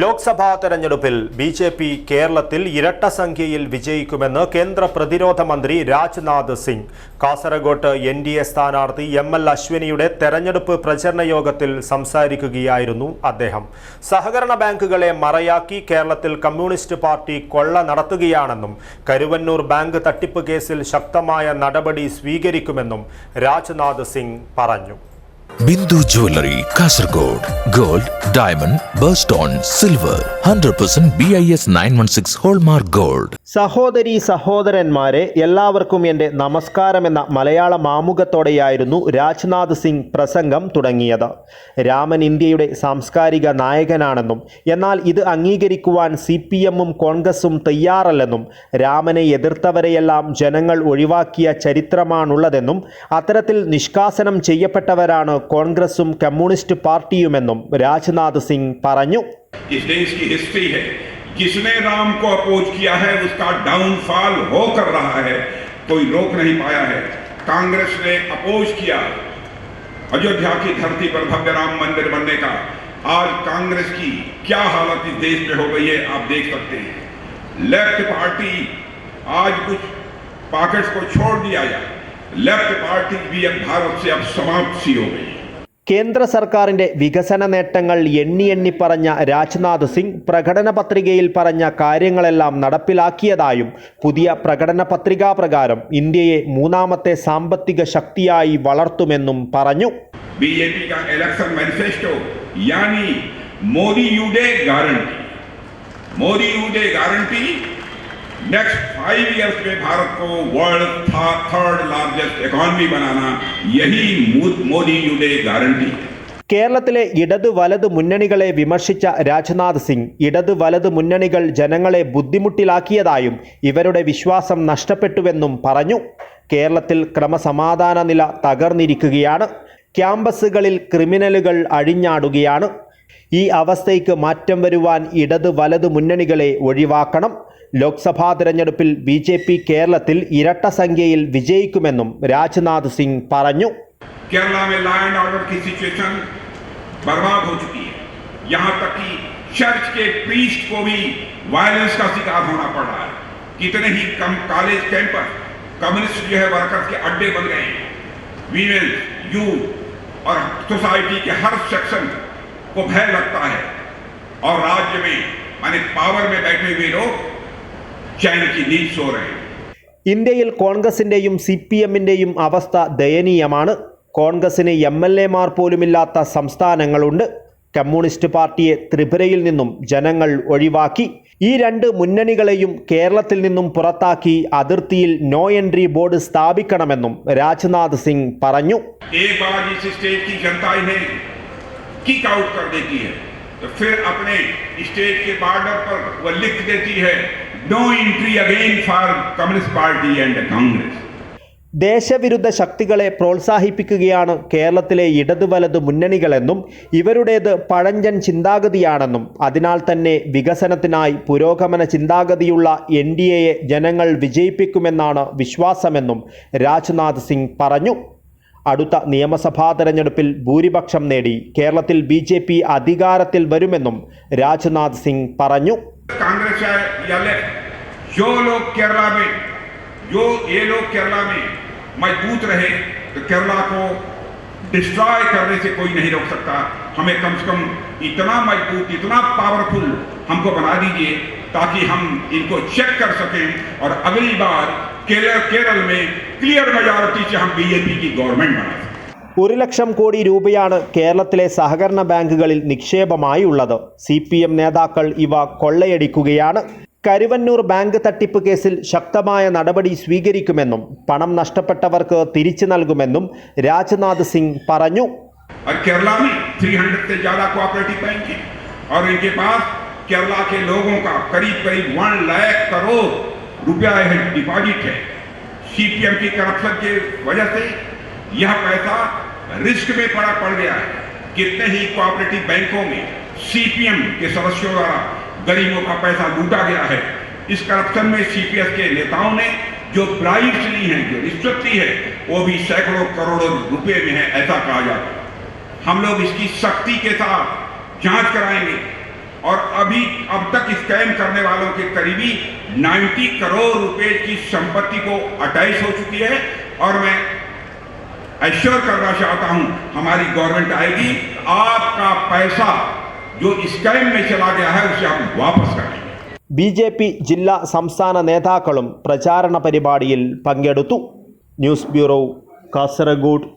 ലോക്സഭാ തെരഞ്ഞെടുപ്പിൽ B J P കേരളത്തിൽ ഇരട്ട സംഖ്യയിൽ വിജയിക്കുമെന്ന് കേന്ദ്ര പ്രതിരോധ മന്ത്രി രാജ്നാഥ് സിംഗ്. കാസർഗോട്ട് എൻ ഡി എ സ്ഥാനാർത്ഥി എം എൽ അശ്വിനിയുടെ തെരഞ്ഞെടുപ്പ് പ്രചരണ യോഗത്തിൽ സംസാരിക്കുകയായിരുന്നു അദ്ദേഹം. സഹകരണ ബാങ്കുകളെ മറയാക്കി കേരളത്തിൽ കമ്മ്യൂണിസ്റ്റ് പാർട്ടി കൊള്ള നടത്തുകയാണെന്നും കരുവന്നൂർ ബാങ്ക് തട്ടിപ്പ് കേസിൽ ശക്തമായ നടപടി സ്വീകരിക്കുമെന്നും രാജ്നാഥ് സിംഗ് പറഞ്ഞു. Bindu jewellery Kasaragod gold diamond birthstone silver hundred percent B I S nine one six hallmark gold. സഹോദരി സഹോദരന്മാരെ എല്ലാവർക്കും എന്റെ നമസ്കാരമെന്ന മലയാള മാമുഖത്തോടെയായിരുന്നു രാജ്നാഥ് സിംഗ് പ്രസംഗം തുടങ്ങിയത്. രാമൻ ഇന്ത്യയുടെ സാംസ്കാരിക നായകനാണെന്നും എന്നാൽ ഇത് അംഗീകരിക്കുവാൻ സി പി എമ്മും കോൺഗ്രസും തയ്യാറല്ലെന്നും രാമനെ എതിർത്തവരെയെല്ലാം ജനങ്ങൾ ഒഴിവാക്കിയ ചരിത്രമാണുള്ളതെന്നും അത്തരത്തിൽ നിഷ്കാസനം ചെയ്യപ്പെട്ടവരാണ് കോൺഗ്രസും കമ്മ്യൂണിസ്റ്റ് പാർട്ടിയുമെന്നും രാജ്നാഥ് സിംഗ് പറഞ്ഞു इस देश की हिस्ट्री है जिसने राम को अपोज किया है उसका डाउनफॉल हो कर रहा है कोई रोक नहीं पाया है कांग्रेस ने अपोज किया अयोध्या की धरती पर भव्य राम मंदिर बनने का आज कांग्रेस की क्या हालत इस देश में हो गई है आप देख सकते हैं लेफ्ट पार्टी आज कुछ पॉकेट्स को छोड़ दिया जाए लेफ्ट पार्टी भी अब भारत से अब समाप्त सी हो गई है കേന്ദ്ര സർക്കാരിന്റെ വികസന നേട്ടങ്ങൾ എണ്ണി എണ്ണി പറഞ്ഞ രാജ്നാഥ് സിംഗ് പ്രകടന പത്രികയിൽ പറഞ്ഞ കാര്യങ്ങളെല്ലാം നടപ്പിലാക്കിയതായും പുതിയ പ്രകടന പത്രികാ പ്രകാരം ഇന്ത്യയെ മൂന്നാമത്തെ സാമ്പത്തിക ശക്തിയായി വളർത്തുമെന്നും പറഞ്ഞു बीजेपी का इलेक्शन मैनिफेस्टो यानी Modi यूडे guarantee Modi यूडे guarantee next five years में भारत को वर्ल्ड थर्ड लार्जेस्ट इकोनॉमी बनाना यही मो- मोदी यूडे गारंटी है കേരളത്തിലെ ഇടത് വലത് മുന്നണികളെ വിമർശിച്ച രാജ്നാഥ് സിംഗ് ഇടത് വലത് മുന്നണികൾ ജനങ്ങളെ ബുദ്ധിമുട്ടിലാക്കിയതായും ഇവരുടെ വിശ്വാസം നഷ്ടപ്പെട്ടുവെന്നും പറഞ്ഞു കേരളത്തിൽ ക്രമസമാധാന നില തകർന്നിരിക്കുകയാണ് ക്യാമ്പസുകളിൽ ക്രിമിനലുകൾ അഴിഞ്ഞാടുകയാണ് ഈ അവസ്ഥയ്ക്ക് മാറ്റം വരുവാൻ ഇടത് വലത് മുന്നണികളെ ഒഴിവാക്കണം ലോക്സഭാ തെരഞ്ഞെടുപ്പിൽ ബി ജെ പി കേരളത്തിൽ ഇരട്ട സംഖ്യയിൽ വിജയിക്കുമെന്നും രാജ്നാഥ് സിംഗ് പറഞ്ഞു केरला में लॉ एंड ऑर्डर की सिचुएशन बर्बाद हो चुकी है यहां तक कि चर्च के प्रीस्ट को भी वायलेंस का शिकार होना पड़ रहा है कितने ही कम कॉलेज कैंपस कम्युनिस्ट जो है वर्कर्स के अड्डे बन गए हैं वीमेन यूथ और सोसाइटी के हर सेक्शन को भय लगता है और राज्य में माने पावर में बैठे हुए लोग ഇന്ത്യയിൽ കോൺഗ്രസിൻ്റെയും സി പി എമ്മിൻ്റെയും അവസ്ഥ ദയനീയമാണ് കോൺഗ്രസിന് എം എൽ എമാർ പോലുമില്ലാത്ത സംസ്ഥാനങ്ങളുണ്ട് കമ്മ്യൂണിസ്റ്റ് പാർട്ടിയെ ത്രിപുരയിൽ നിന്നും ജനങ്ങൾ ഒഴിവാക്കി ഈ രണ്ട് മുന്നണികളെയും കേരളത്തിൽ നിന്നും പുറത്താക്കി അതിർത്തിയിൽ നോ എൻട്രി ബോർഡ് സ്ഥാപിക്കണമെന്നും രാജ്നാഥ് സിംഗ് പറഞ്ഞു एक बार इस स्टेट की जनता इन्हें किक आउट कर देती है तो फिर अपने स्टेट के बॉर्डर पर वह लिख देती है no entry again for communist party and the ദേശവിരുദ്ധ ശക്തികളെ പ്രോത്സാഹിപ്പിക്കുകയാണ് കേരളത്തിലെ ഇടതു വലതു മുന്നണികളെന്നും ഇവരുടേത് പഴഞ്ചൻ ചിന്താഗതിയാണെന്നും അതിനാൽ തന്നെ വികസനത്തിനായി പുരോഗമന ചിന്താഗതിയുള്ള എൻ ഡി എയെ ജനങ്ങൾ വിജയിപ്പിക്കുമെന്നാണ് വിശ്വാസമെന്നും രാജ്നാഥ് സിംഗ് പറഞ്ഞു. അടുത്ത നിയമസഭാ തെരഞ്ഞെടുപ്പിൽ ഭൂരിപക്ഷം നേടി കേരളത്തിൽ ബി അധികാരത്തിൽ വരുമെന്നും രാജ്നാഥ് സിംഗ് പറഞ്ഞു. कांग्रेस है या लेफ़्ट? जो लोग केरला में, जो ये लोग केरला में मज़बूत रहे तो केरला को डिस्ट्रॉय करने से कोई नहीं रोक सकता। हमें कम से कम इतना मज़बूत, इतना पावरफुल हमको बना दीजिए, ताकि हम इनको चेक कर सकें और अगली बार केरल केरल में क्लियर मेजॉरिटी से हम बीजेपी की गवर्नमेंट बना सकें। ഒരു ലക്ഷം കോടി രൂപയാണ് കേരളത്തിലെ സഹകരണ ബാങ്കുകളിൽ നിക്ഷേപമായി ഉള്ളത് സി പി എം നേതാക്കൾ ഇവ കൊള്ളയടിക്കുകയാണ് കരുവന്നൂർ ബാങ്ക് തട്ടിപ്പ് കേസിൽ ശക്തമായ നടപടി സ്വീകരിക്കുമെന്നും പണം നഷ്ടപ്പെട്ടവർക്ക് തിരിച്ചു നൽകുമെന്നും രാജ്നാഥ് സിംഗ് പറഞ്ഞു और केरला में 300 से ज्यादा कोऑपरेटिव बैंक हैं और इनके पास केरला के लोगों का करीब करीब वन लाख करोड़ रुपया है डिपॉजिट है सीपीएम की करप्शन की वजह से यह पैसा रिस्क में पड़ा पड़ गया है। कितने ही कोऑपरेटिव बैंकों में सीपीएम के सदस्यों द्वारा गरीबों का पैसा लूटा गया है। इस करप्शन में सीपीएस के नेताओं ने जो ब्राइब्स ली हैं, जो रिश्वत ली है, वो भी सैकड़ों करोड़ों रुपए में है, ऐसा कहा जाता है। हम लोग इसकी सख्ती के साथ जाँच कराएँगे। और अभी, अब तक स्कैम करने वालों के करीबी 90 करोड़ रुपए की संपत्ति को अटैच हो चुकी है। और मैं एश्योर करना चाहता हूं हमारी गवर्नमेंट आएगी आपका पैसा जो स्कैम में चला गया है उसे आप वापस करेंगे ബി ജെ പി ജില്ലാ സംസ്ഥാന നേതാക്കളും പ്രചാരണ പരിപാടിയിൽ പങ്കെടുത്തു ന്യൂസ് ബ്യൂറോ കാസർഗോഡ്